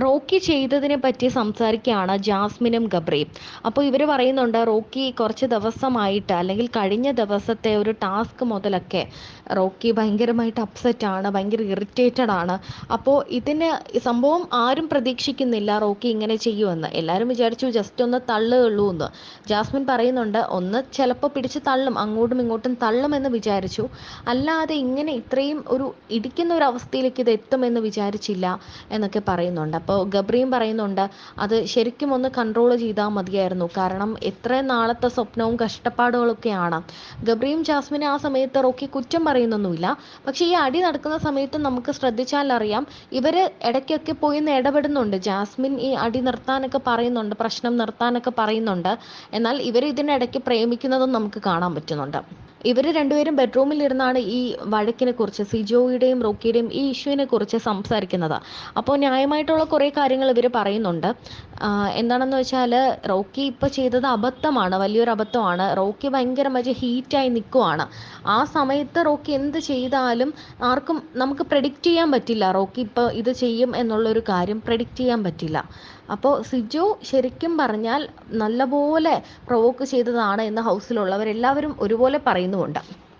Rocky ചെയ്തതിനെ പറ്റി സംസാരിക്കുകയാണ് ജാസ്മിനും ഗബ്രിയും. അപ്പോൾ ഇവർ പറയുന്നുണ്ട് റോക്കി കുറച്ച് ദിവസമായിട്ട് അല്ലെങ്കിൽ കഴിഞ്ഞ ദിവസത്തെ ഒരു ടാസ്ക് മുതലൊക്കെ റോക്കി ഭയങ്കരമായിട്ട് അപ്സെറ്റ് ആണ് ഭയങ്കര ഇറിറ്റേറ്റഡ് ആണ്. അപ്പോൾ ഇതിന് സംഭവം ആരും പ്രതീക്ഷിക്കുന്നില്ല റോക്കി ഇങ്ങനെ ചെയ്യുമെന്ന്. എല്ലാവരും വിചാരിച്ചു ജസ്റ്റ് ഒന്ന് തള്ളുകയുള്ളൂ എന്ന്. ജാസ്മിൻ പറയുന്നുണ്ട് ഒന്ന് ചിലപ്പോൾ പിടിച്ച് തള്ളും അങ്ങോട്ടും ഇങ്ങോട്ടും തള്ളും എന്ന് വിചാരിച്ചു. അല്ലാതെ ഇങ്ങനെ ഇത്രയും ഒരു ഇടിക്കുന്ന ഒരു അവസ്ഥയിലേക്ക് ഇത് എത്തുമെന്ന് വിചാരിച്ചില്ല എന്നൊക്കെ പറയുന്നുണ്ട്. അപ്പോൾ ഗബ്രിയും പറയുന്നുണ്ട് അത് ശരിക്കും ഒന്ന് കൺട്രോൾ ചെയ്താൽ മതിയായിരുന്നു. കാരണം എത്രയും നാളത്തെ സ്വപ്നവും കഷ്ടപ്പാടുകളൊക്കെയാണ്. ഗബ്രിയും ജാസ്മിനും ആ സമയത്ത് റോക്കി കുറ്റം പറയുന്നൊന്നുമില്ല. പക്ഷേ ഈ അടി നടക്കുന്ന സമയത്ത് നമുക്ക് ശ്രദ്ധിച്ചാൽ അറിയാം ഇവർ ഇടയ്ക്കൊക്കെ പോയി ഇടപെടുന്നുണ്ട്. ജാസ്മിൻ ഈ അടി നിർത്താനൊക്കെ പറയുന്നുണ്ട് പ്രശ്നം നിർത്താനൊക്കെ പറയുന്നുണ്ട്. എന്നാൽ ഇവർ ഇതിനിടയ്ക്ക് പ്രേമിക്കുന്നതും നമുക്ക് കാണാൻ പറ്റുന്നുണ്ട്. ഇവർ രണ്ടുപേരും ബെഡ്റൂമിൽ ഇരുന്നാണ് ഈ വഴക്കിനെ കുറിച്ച് സിജോയുടെയും റോക്കിയുടെയും ഈ ഇഷ്യൂവിനെ കുറിച്ച് സംസാരിക്കുന്നത്. അപ്പോൾ ന്യായമായിട്ടുള്ള കുറേ കാര്യങ്ങൾ ഇവർ പറയുന്നുണ്ട്. എന്താണെന്ന് വെച്ചാൽ റോക്കി ഇപ്പോൾ ചെയ്തത് അബദ്ധമാണ് വലിയൊരു അബദ്ധമാണ്. റോക്കി ഭയങ്കരമായിട്ട് ഹീറ്റായി നിൽക്കുവാണ് ആ സമയത്ത് റോക്കി എന്ത് ചെയ്താലും ആർക്കും നമുക്ക് പ്രെഡിക്റ്റ് ചെയ്യാൻ പറ്റില്ല. റോക്കി ഇപ്പോൾ ഇത് ചെയ്യും എന്നുള്ളൊരു കാര്യം പ്രെഡിക്റ്റ് ചെയ്യാൻ പറ്റില്ല. അപ്പോൾ സിജു ശരിക്കും പറഞ്ഞാൽ നല്ലപോലെ പ്രൊവോക്ക് ചെയ്തതാണ് എന്ന് ഹൗസിലുള്ളവരെല്ലാവരും ഒരുപോലെ പറയുന്നുമുണ്ട്.